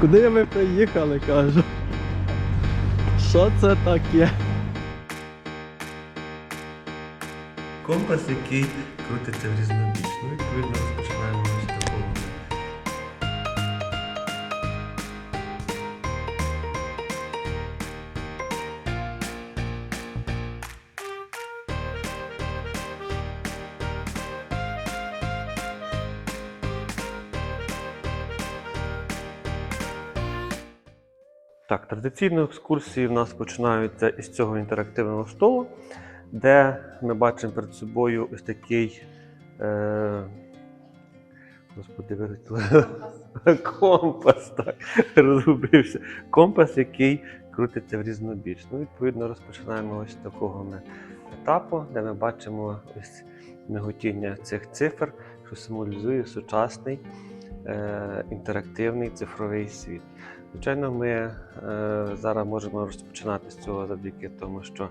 Куди ми приїхали, кажу? Що це таке? Компас, який крутиться в різнобіч. Ну, відповідно, розпочинаємо традиційно екскурсії в нас починаються із цього інтерактивного столу, де ми бачимо перед собою ось такий. Е... Господи, вилетіло. компас, так, розгубився. Компас, який крутиться в різнобіч. Ну, відповідно, розпочинаємо ось з такого ми етапу, де ми бачимо ось миготіння цих цифр, що символізує сучасний е... інтерактивний цифровий світ. Звичайно, ми е, зараз можемо розпочинати з цього завдяки тому, що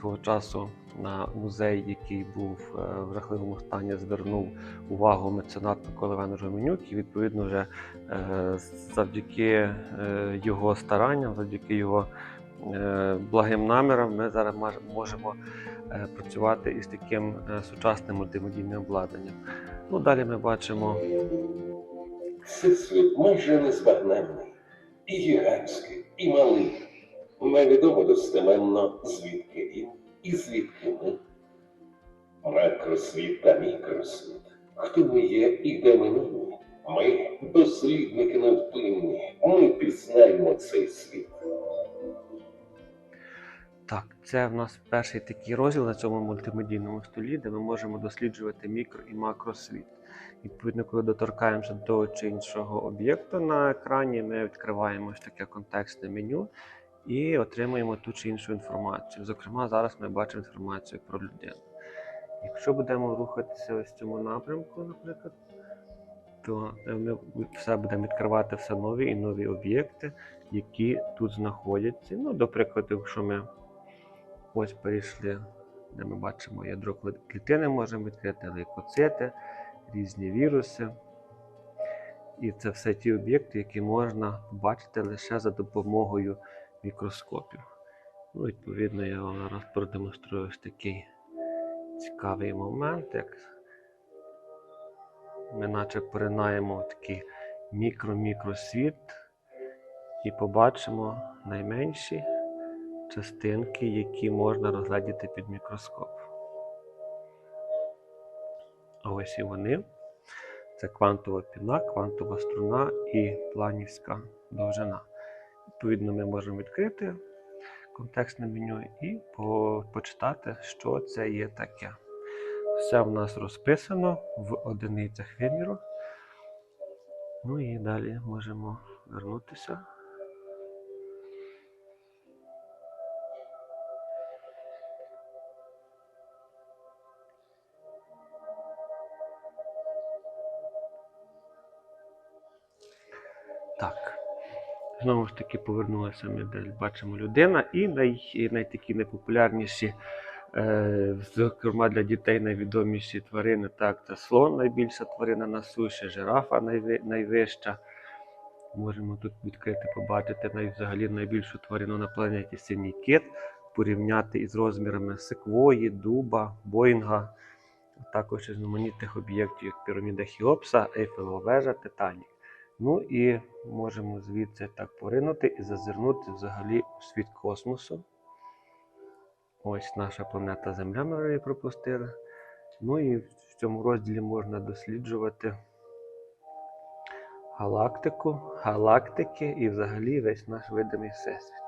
свого часу на музей, який був е, в жахливому стані, звернув увагу меценат Микола Іванович Гоменюк, і відповідно вже е, завдяки його старанням, завдяки його благим намірам, ми зараз можемо працювати із таким сучасним мультимедійним обладнанням. Ну, далі ми бачимо Всесвіт майже незбагненний, і гігантський, і малий. Невідомо достеменно, звідки він і звідки ми. Макросвіт та мікросвіт. Хто ми є і де ми нині? Ми, дослідники невпинні, ми пізнаємо цей світ. Так, це в нас перший такий розділ на цьому мультимедійному столі, де ми можемо досліджувати мікро і макросвіт. Відповідно, коли доторкаємося до чи іншого об'єкту на екрані, ми відкриваємо ось таке контекстне меню і отримуємо ту чи іншу інформацію. Зокрема, зараз ми бачимо інформацію про людину. Якщо будемо рухатися ось в цьому напрямку, наприклад, то ми все будемо відкривати все нові і нові об'єкти, які тут знаходяться. Ну, до прикладу, якщо ми ось перейшли, де ми бачимо ядро клітини, можемо відкрити лейкоцити, різні віруси. І це все ті об'єкти, які можна побачити лише за допомогою мікроскопів. Ну, відповідно, я вам зараз продемонструю ось такий цікавий момент, як ми наче поринаємо такий мікро-мікросвіт і побачимо найменші частинки, які можна розглядіти під мікроскоп. А ось і вони. Це квантова піна, квантова струна і планівська довжина. Відповідно, ми можемо відкрити контекстне меню і по- почитати, що це є таке. Все в нас розписано в одиницях виміру. Ну і далі можемо вернутися. Знову ж таки повернулися ми, бачимо людина, і най, найтакі найпопулярніші, е, зокрема для дітей найвідоміші тварини. Так, це слон, найбільша тварина на суші, жирафа найви, найвища. Можемо тут відкрити, побачити най, взагалі найбільшу тварину на планеті синій кит, порівняти із розмірами секвої, дуба, боїнга, також різноманітних об'єктів, як піраміда Хіопса, Ейфелева вежа, Титанік. Ну і можемо звідси так поринути і зазирнути взагалі у світ космосу. Ось наша планета Земля, ми її пропустили. Ну і в цьому розділі можна досліджувати галактику, галактики і взагалі весь наш видимий всесвіт.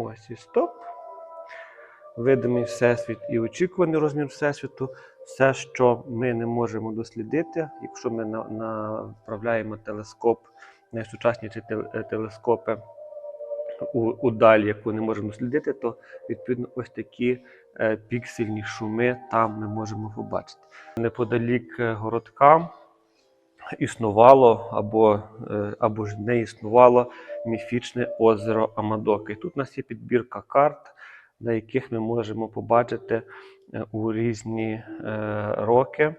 Ось і стоп. Видимий всесвіт і очікуваний розмір всесвіту. Все, що ми не можемо дослідити, якщо ми направляємо телескоп, найсучасніші е, телескопи у, у далі, яку не можемо слідити, то відповідно ось такі е, піксельні шуми там ми можемо побачити. Неподалік е, городка існувало або, або ж не існувало міфічне озеро Амадоки. Тут у нас є підбірка карт, на яких ми можемо побачити е, у різні е, роки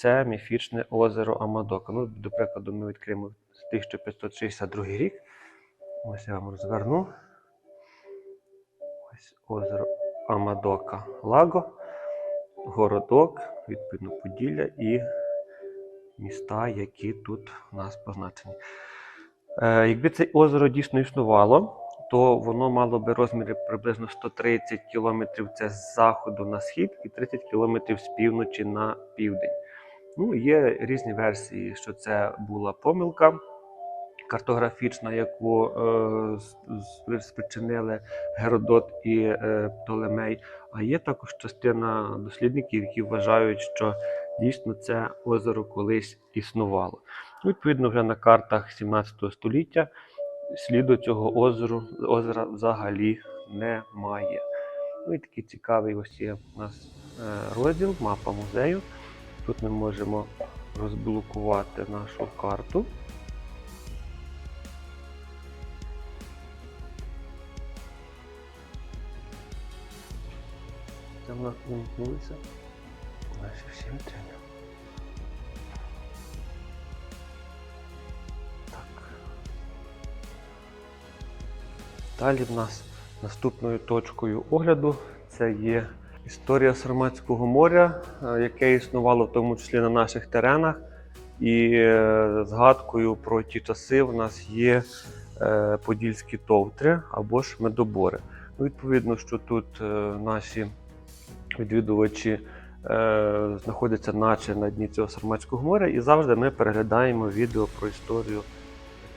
це міфічне озеро Амадока. Ну, до прикладу, ми відкриємо 1562 рік. Ось я вам розверну. Ось озеро Амадока Лаго, городок, відповідно, Поділля і міста, які тут у нас позначені. Е, якби це озеро дійсно існувало, то воно мало би розміри приблизно 130 кілометрів це з заходу на схід і 30 кілометрів з півночі на південь. Ну, є різні версії, що це була помилка картографічна, яку е, спричинили Геродот і е, Птолемей. А є також частина дослідників, які вважають, що дійсно це озеро колись існувало. Ну, Відповідно, вже на картах 17 століття сліду цього озеру, озера взагалі немає. Ну і такий цікавий ось є у нас е, розділ, мапа музею. Тут ми можемо розблокувати нашу карту. Це в нас вимкнулися наші всі вітрини. Так. Далі в нас наступною точкою огляду це є історія Сарматського моря, е, яке існувало в тому числі на наших теренах. І е, згадкою про ті часи в нас є е, подільські товтри або ж медобори. Ну, відповідно, що тут наші відвідувачі е, знаходяться наче на дні цього Сарматського моря, і завжди ми переглядаємо відео про історію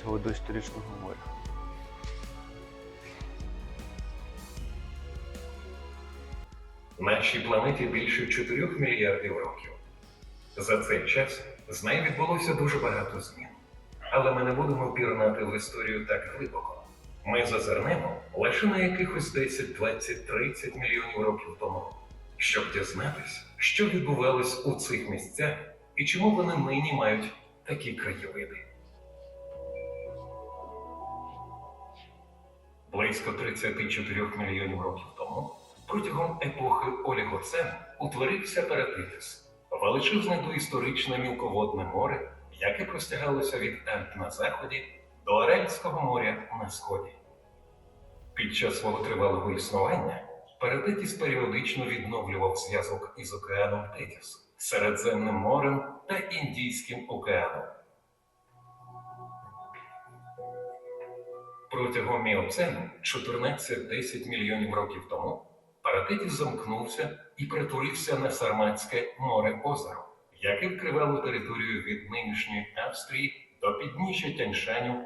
цього доісторичного моря. Нашій планеті більше 4 мільярдів років. За цей час з нею відбулося дуже багато змін. Але ми не будемо пірнати в історію так глибоко. Ми зазирнемо лише на якихось 10, 20, 30 мільйонів років тому, щоб дізнатись, що відбувалось у цих місцях і чому вони нині мають такі краєвиди. Близько 34 мільйонів років тому Протягом епохи Олігоцену утворився Паратитис – величезне доісторичне мілководне море, яке простягалося від Альп на заході до Аральського моря на сході. Під час свого тривалого існування Паратитис періодично відновлював зв'язок із океаном Тетіс, Середземним морем та Індійським океаном. Протягом міоцену 14-10 мільйонів років тому Паратитіс замкнувся і перетворився на Сарматське море озеро, яке вкривало територію від нинішньої Австрії до підніжжя Тяньшаню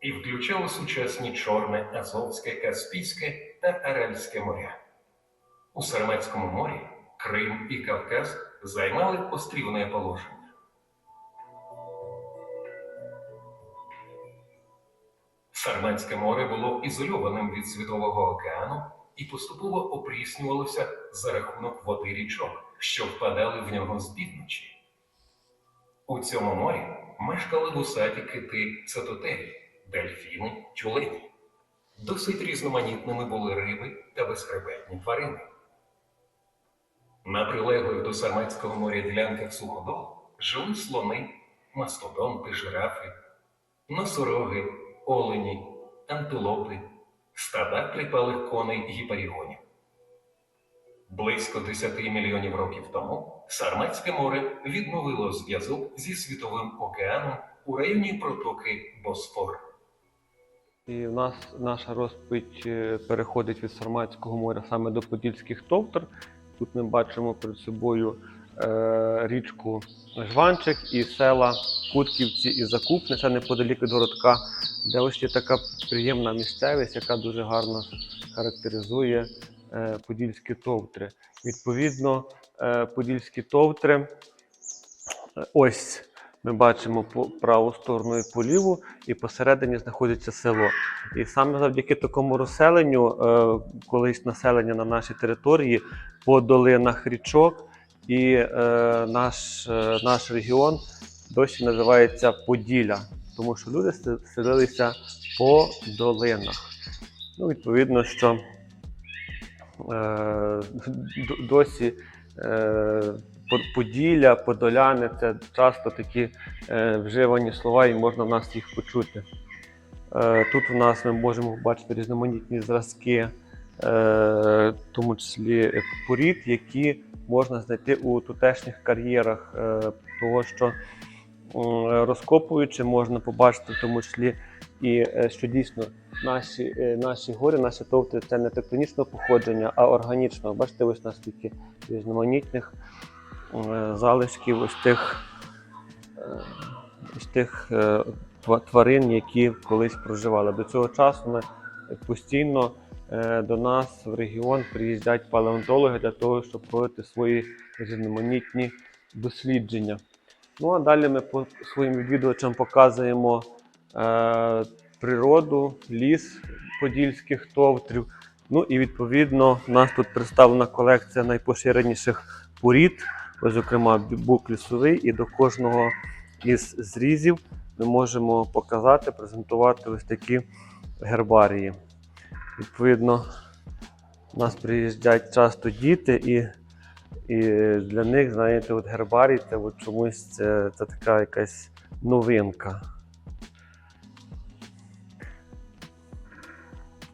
і включало сучасні Чорне, Азовське, Каспійське та Аральське моря. У Сарматському морі Крим і Кавказ займали острівне положення. Сарматське море було ізольованим від Світового океану і поступово опріснювалося за рахунок води річок, що впадали в нього з півночі. У цьому морі мешкали вусаті кити цитотері, дельфіни, тюлені. Досить різноманітними були риби та безхребетні тварини. На прилеглих до Сарматського моря ділянках суходолу жили слони, мастодонти, жирафи, носороги, олені, антилопи, стада трипалих коней гіперігонів. Близько 10 мільйонів років тому Сарматське море відновило зв'язок зі Світовим океаном у районі протоки Босфор. І в нас наша розповідь е, переходить від Сарматського моря саме до Подільських товтр. Тут ми бачимо перед собою е, річку Жванчик і села Кутківці і Закупне, це неподалік від городка, де ось є така приємна місцевість, яка дуже гарно характеризує е, Подільські товтри. Відповідно, Подільські товтри. Ось Ми бачимо по праву сторону і по ліву, і посередині знаходиться село. І саме завдяки такому розселенню, е, колись населення на нашій території по долинах річок, і е, наш, е, наш регіон досі називається Поділля, тому що люди селилися по долинах. Ну, відповідно, що е, досі е, Поділля, Подоляни це часто такі е, вживані слова, і можна в нас їх почути. Е, тут у нас ми можемо бачити різноманітні зразки, е, в тому числі порід, які можна знайти у тутешніх кар'єрах, е, того що розкопуючи, можна побачити в тому числі і е, що дійсно наші, е, наші гори, наші товти це не тектонічного походження, а органічного. Бачите, ось наскільки різноманітних залишків ось тих, е, ось тих е, тварин, які колись проживали. До цього часу ми постійно е, до нас в регіон приїздять палеонтологи для того, щоб проводити свої різноманітні дослідження. Ну а далі ми по своїм відвідувачам показуємо е, природу, ліс подільських товтрів. Ну і відповідно у нас тут представлена колекція найпоширеніших порід, ось, зокрема, бук лісовий, і до кожного із зрізів ми можемо показати, презентувати ось такі гербарії. Відповідно, у нас приїжджають часто діти, і, і для них, знаєте, от гербарій це от чомусь це, це така якась новинка.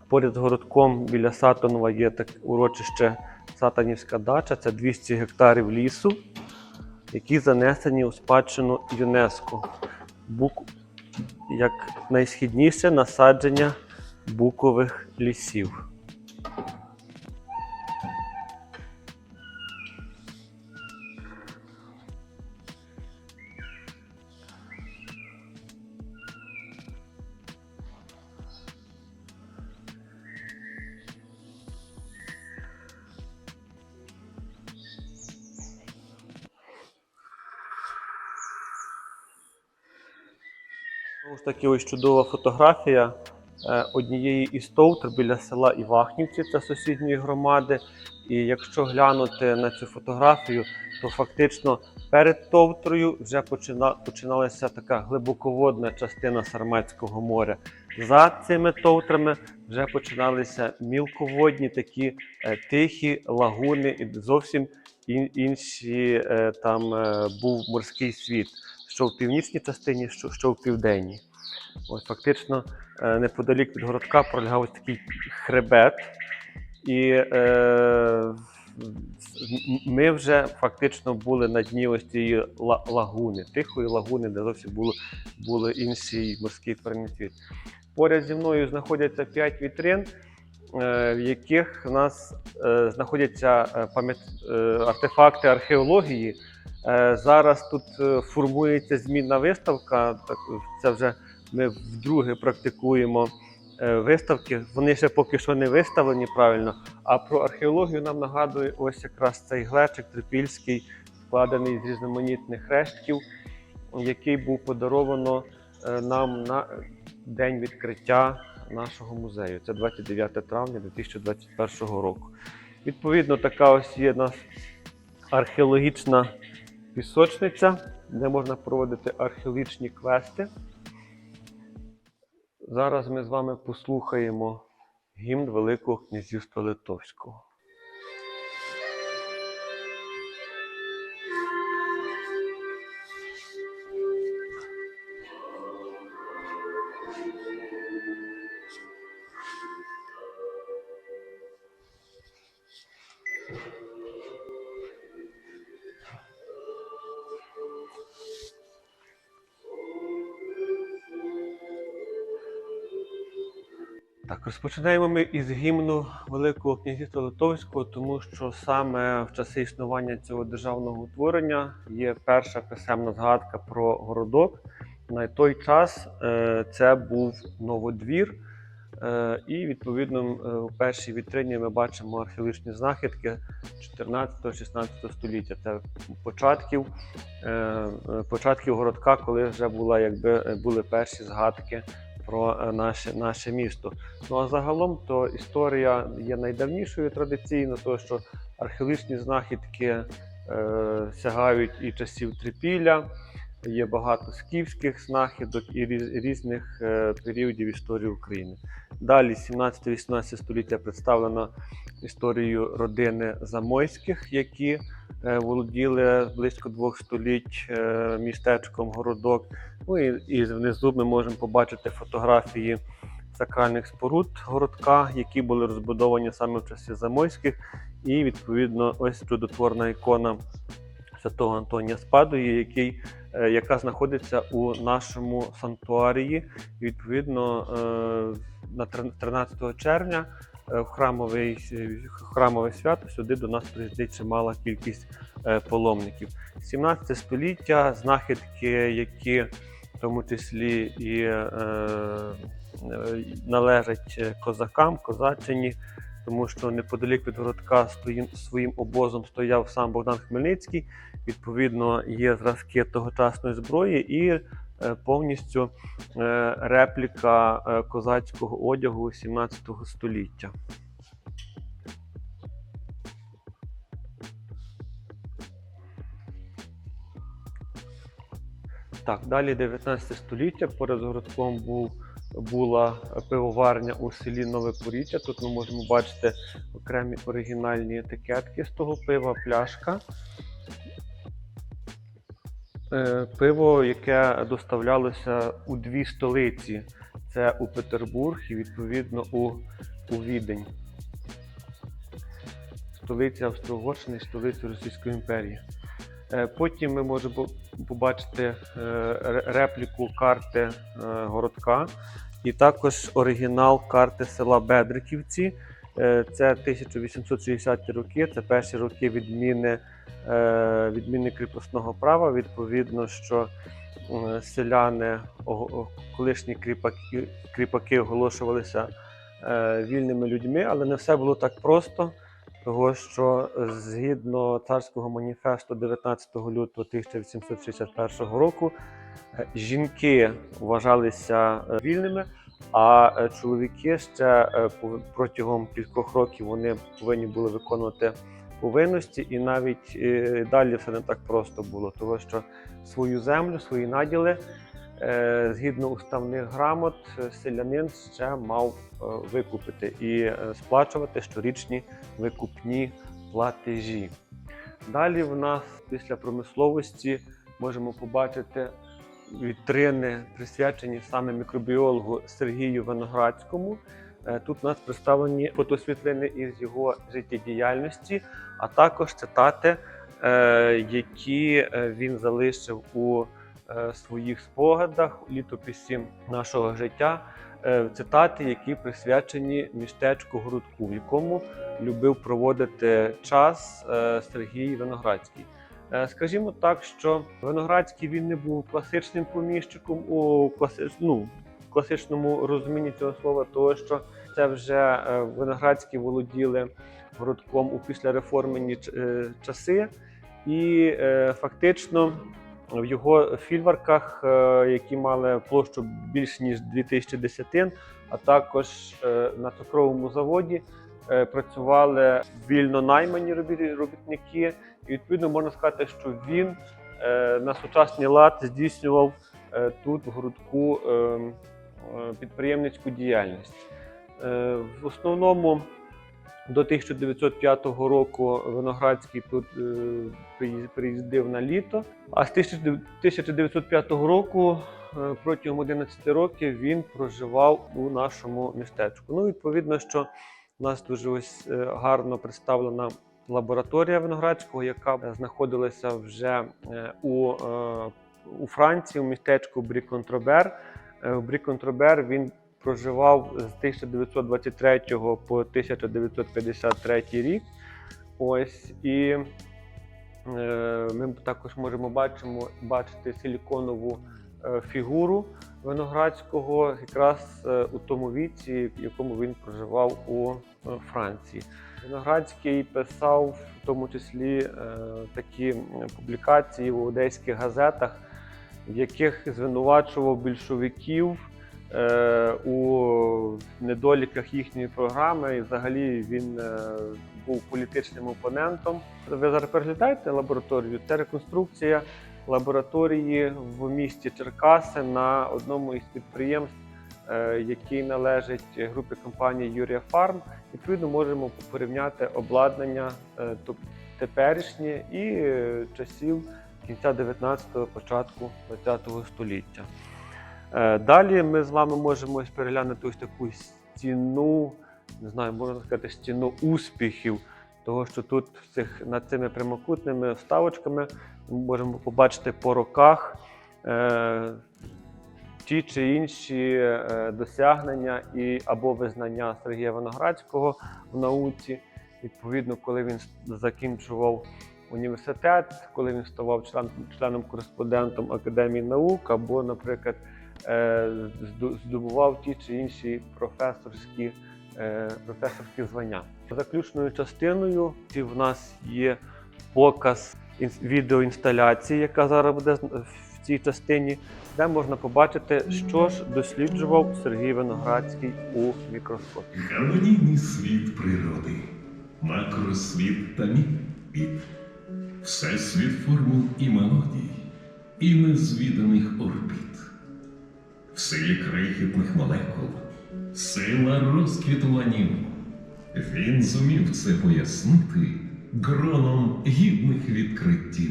Поряд городком біля Сатонова є так урочище Сатанівська дача, це 200 гектарів лісу, які занесені у спадщину ЮНЕСКО. Бук... Як найсхідніше насадження букових лісів. Таки, ось чудова фотографія е, однієї із товтр біля села Івахнівці, це сусідньої громади. І якщо глянути на цю фотографію, то фактично перед товтрою вже почина, починалася така глибоководна частина Сарматського моря. За цими товтрами вже починалися мілководні такі е, тихі лагуни, і зовсім інші е, там був морський світ що в північній частині, що в південній. Ось фактично е, неподалік від городка пролягав ось такий хребет, і е, ми вже фактично були на дні ось цієї лагуни, тихої лагуни, де зовсім було, були інший морський тваринний. Поряд зі мною знаходяться 5 вітрин, е, в яких у нас е, знаходяться артефакти археології. Зараз тут формується змінна виставка. Це вже ми вдруге практикуємо е, виставки. Вони ще поки що не виставлені правильно. А про археологію нам нагадує ось якраз цей глечик трипільський, складений з різноманітних рештків, який був подаровано е, нам на день відкриття нашого музею. Це 29 травня 2021 року. Відповідно, така ось є нас археологічна пісочниця, де можна проводити археологічні квести. Зараз ми з вами послухаємо гімн Великого князівства Литовського. Розпочинаємо ми із гімну Великого князівства Литовського, тому що саме в часи існування цього державного утворення є перша писемна згадка про городок. На той час е, це був Новодвір, Е, І відповідно е, у першій вітрині ми бачимо археологічні знахідки 14-16 століття. Це початків, початків городка, коли вже була, якби, були перші згадки про е, наше, наше місто. Ну а загалом то історія є найдавнішою традиційно, тому що археологічні знахідки е, сягають і часів трипілля. Є багато скіфських знахідок і різних е, періодів історії України. Далі 17-18 століття представлено історією родини Замойських, які е, володіли близько двох століть е, містечком Городок. Ну і, і внизу ми можемо побачити фотографії сакральних споруд городка, які були розбудовані саме в часи Замойських. І відповідно ось чудотворна ікона святого Антонія Спадої, який, яка знаходиться у нашому санктуарії. І, відповідно, е, на 13 червня е, храмовий, храмове свято сюди до нас приїздить чимала кількість е, паломників. 17 століття знахідки, які в тому числі і е, е, належать е, козакам, козачині, тому що неподалік від городка стоїм, своїм обозом стояв сам Богдан Хмельницький. Відповідно, є зразки тогочасної зброї і е, повністю е, репліка е, козацького одягу 17 століття. Так, далі 19 століття. Поряд городком був, була пивоварня у селі Нове Поріччя. Тут ми можемо бачити окремі оригінальні етикетки з того пива, пляшка. Е, Пиво, яке доставлялося у дві столиці: це у Петербург і відповідно у, у Відень. Столиця Австро-Угорщини і столиця Російської імперії. Е, Потім ми можемо побачити е, репліку карти е, городка і також оригінал карти села Бедриківці. Е, Це 1860 роки, це перші роки відміни, відміни кріпосного права. Відповідно, що селяни, колишні кріпаки, кріпаки оголошувалися вільними людьми, але не все було так просто. Того, що згідно царського маніфесту 19 лютого 1861 року е, жінки вважалися е, вільними, а е, чоловіки ще протягом кількох років вони повинні були виконувати повинності, і навіть далі все не так просто було, тому що свою землю, свої наділи. Е, Згідно уставних грамот, селянин ще мав е, викупити і е, сплачувати щорічні викупні платежі. Далі в нас після промисловості можемо побачити вітрини, присвячені саме мікробіологу Сергію Виноградському. Тут у нас представлені фотосвітлини із його життєдіяльності, а також цитати, які він залишив у своїх спогадах літописі нашого життя. Е, Цитати, які присвячені містечку Грудку, в якому любив проводити час е, Сергій Виноградський. Е, Скажімо так, що Виноградський він не був класичним поміщиком у класи... ну, класичному розумінні цього слова, того що це вже е, Виноградські володіли городком у післяреформені е, часи, і е, фактично в його фільварках, е, які мали площу більш ніж 2000 десятин, а також е, на цукровому заводі е, працювали вільно наймані робітники. І відповідно можна сказати, що він на сучасний лад здійснював тут в городку е, е, підприємницьку діяльність. В основному до 1905 року Виноградський тут е, приїздив на літо, а з 1905 року е, протягом 11 років він проживав у нашому містечку. Ну, відповідно, що у нас дуже ось е, гарно представлена лабораторія Виноградського, яка знаходилася вже у, у Франції, у містечку Бріконтробер. В Бріконтробер він проживав з 1923 по 1953 рік. Ось і е, ми також можемо бачимо, бачити силіконову е, фігуру Виноградського якраз е, у тому віці, в якому він проживав у е, Франції. Виноградський писав в тому числі е, такі публікації в одеських газетах, в яких звинувачував більшовиків у недоліках їхньої програми. І взагалі він е, був політичним опонентом. Ви зараз переглядаєте лабораторію? Це реконструкція лабораторії в місті Черкаси на одному із підприємств, е, який належить групі компанії Юрія Фарм. Відповідно, можемо порівняти обладнання е, теперішнє і е, часів кінця 19-го, початку 20-го століття. Е, Далі ми з вами можемо переглянути ось таку стіну, не знаю, можна сказати, стіну успіхів, того, що тут цих, над цими прямокутними вставочками ми можемо побачити по роках е, ті чи інші е, досягнення і або визнання Сергія Виноградського в науці. Відповідно, коли він закінчував університет, коли він ставав член, членом-кореспондентом Академії наук, або, наприклад, здобував ті чи інші професорські, е, професорські звання. Заключною частиною в нас є показ відеоінсталяції, яка зараз буде в цій частині, де можна побачити, що ж досліджував Сергій Виноградський у мікроскопі. Гармонійний світ природи, макросвіт та мікросвіт, всесвіт формул і мелодій, і незвіданих орбіт, в силі крихітних молекул, сила розквіту ланів. Він зумів це пояснити гроном гідних відкриттів.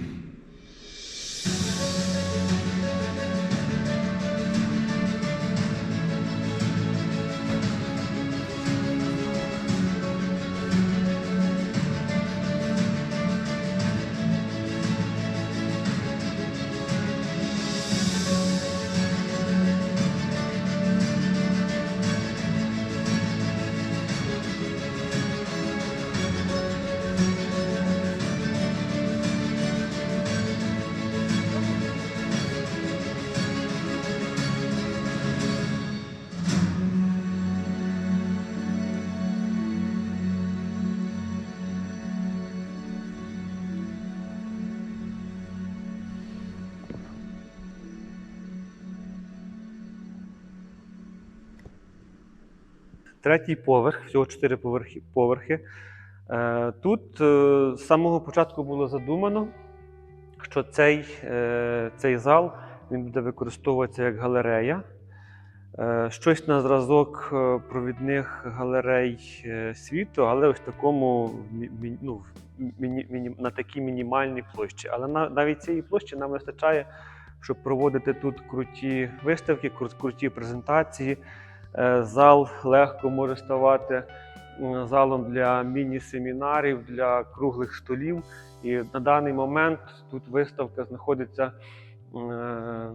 Третій поверх, всього чотири поверхи. Е, Тут е, з самого початку було задумано, що цей, е, цей зал він буде використовуватися як галерея. Щось на зразок провідних галерей світу, але ось такому ну, на такій мінімальній площі. Але навіть цієї площі нам вистачає, щоб проводити тут круті виставки, круті презентації. Е, Зал легко може ставати залом для міні-семінарів, для круглих столів. І на даний момент тут виставка знаходиться е,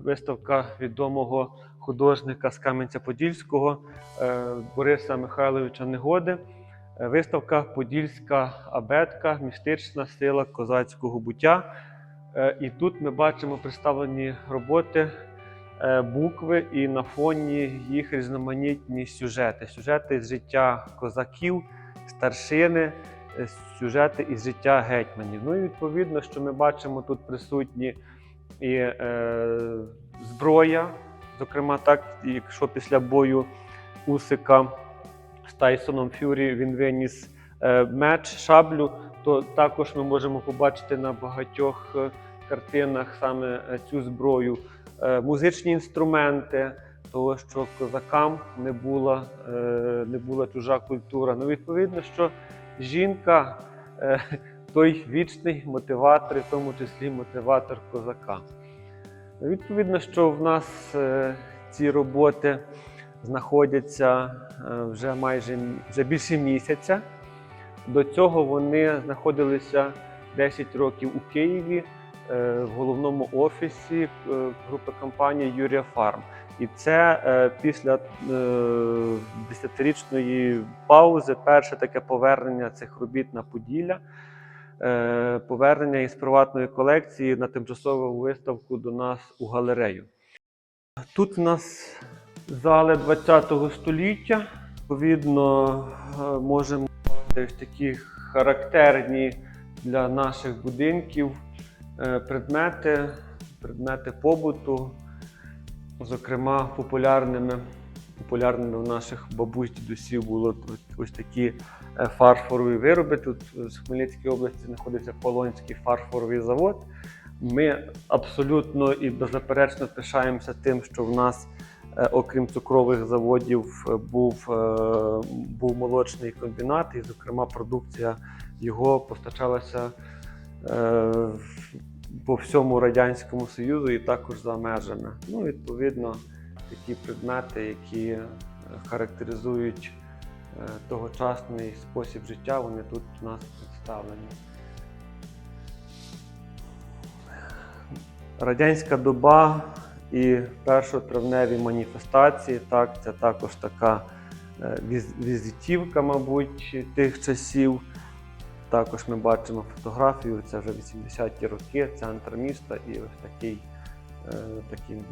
виставка відомого художника з Кам'янця-Подільського е, Бориса Михайловича Негоди. Виставка Подільська абетка, містична сила козацького буття. І тут ми бачимо представлені роботи букви, і на фоні їх різноманітні сюжети. Сюжети з життя козаків, старшини, е, сюжети із життя гетьманів. Ну і відповідно, що ми бачимо тут присутні і е, зброя. Зокрема, так, якщо після бою Усика з Тайсоном Фюрі він виніс е, меч, шаблю, то також ми можемо побачити на багатьох е, картинах саме е, цю зброю. Е, музичні інструменти, того, що козакам не була, е, не була чужа культура. Ну, відповідно, що жінка е, той вічний мотиватор, в тому числі мотиватор козака. Відповідно, що в нас ці роботи знаходяться вже майже вже більше місяця. До цього вони знаходилися 10 років у Києві в головному офісі е, групи компанії Юрія Фарм. І це е, після е, десятирічної паузи перше таке повернення цих робіт на Поділля. Е, повернення із приватної колекції на тимчасову виставку до нас у галерею. Тут у нас зали 20 століття. Відповідно, е, можемо такі характерні для наших будинків е, предмети, предмети побуту, зокрема, популярними, популярними у наших бабусь дідусів було ось- такі е, фарфорові вироби. Тут в Хмельницькій області знаходиться Полонський фарфоровий завод. Ми абсолютно і беззаперечно пишаємося тим, що в нас, е, окрім цукрових заводів, е, був, е, був молочний комбінат, і, зокрема, продукція його постачалася е, по всьому Радянському Союзу і також за межами. Ну, відповідно, такі предмети, які е, характеризують е, тогочасний спосіб життя, вони тут у нас представлені. Радянська доба і першотравневі маніфестації. Так, це також така е, візитівка, мабуть, тих часів. Також ми бачимо фотографію, це вже 80-ті роки, центр міста і ось такий, е, такий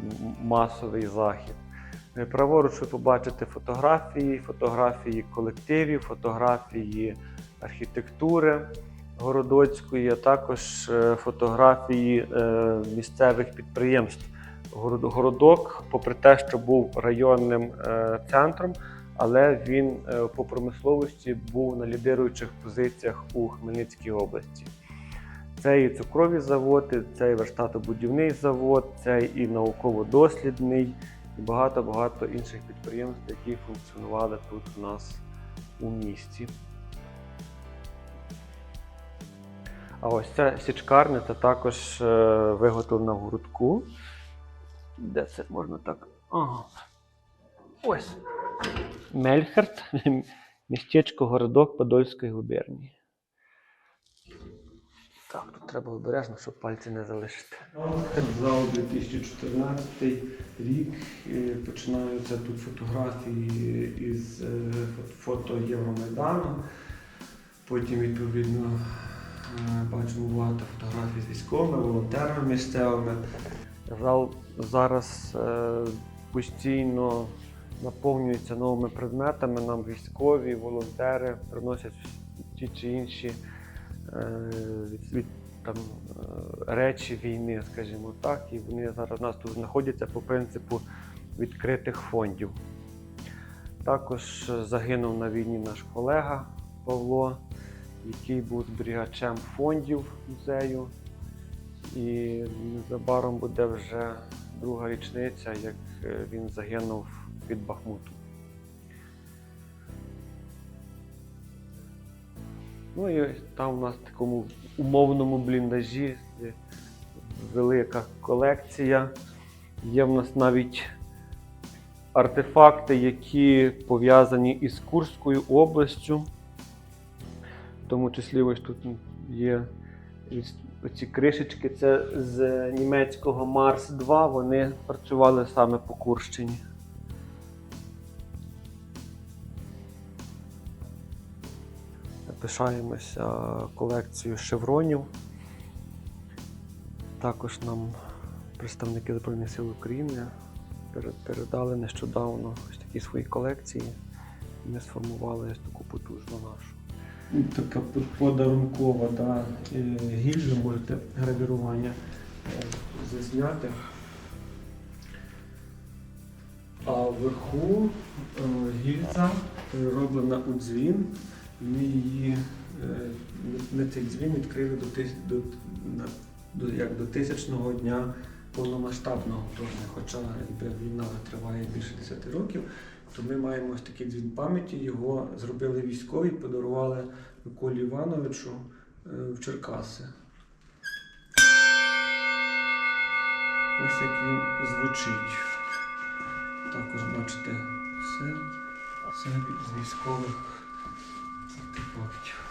масовий захід. Е, Праворуч ви побачите фотографії, фотографії колективів, фотографії архітектури Городоцької, а також е, фотографії місцевих підприємств. Городок, попри те, що був районним центром, але він е, по промисловості був на лідируючих позиціях у Хмельницькій області. Це і цукрові заводи, це і верстатобудівний завод, це і науково-дослідний, і багато-багато інших підприємств, які функціонували тут у нас у місті. А ось ця січкарня це також е, виготовлена в грудку. Де це можна так? Ага. Ось. Мельхарт, містечко городок Подольської губернії. Так, тут треба обережно, щоб пальці не залишити. Зал 2014 рік. е, Починаються тут фотографії із е, фото Євромайдану. Потім, відповідно, е, бачимо багато фотографій з військовими, волонтерами місцевими. Зал зараз постійно наповнюється новими предметами. Нам військові, волонтери приносять ті чи інші е, від, там, е, речі війни, скажімо так, і вони зараз у нас тут знаходяться по принципу відкритих фондів. Також загинув на війні наш колега Павло, який був зберігачем фондів музею. І незабаром буде вже друга річниця, як е, він загинув від Бахмуту. Ну і там у нас в такому умовному бліндажі велика колекція. Є в нас навіть артефакти, які пов'язані із Курською областю. В тому числі ось тут є оці кришечки, це з німецького Марс 2, вони працювали саме по Курщині. Пишаємося колекцією шевронів. Також нам представники Збройних сил України передали нещодавно ось такі свої колекції. Ми сформували таку потужну нашу. Така подарункова да, гільза, можете гравірування е, зазняти. А вверху е, гільза перероблена у дзвін. Ми її, е, ми цей дзвін відкрили до, тис- до, до, як до тисячного дня повномасштабного вторгнення. Хоча війна триває більше 10 років, то ми маємо ось такий дзвін пам'яті. Його зробили військові, подарували Миколі Івановичу е, в Черкаси. Ось як він звучить. Також бачите все, все з військових Бабцю.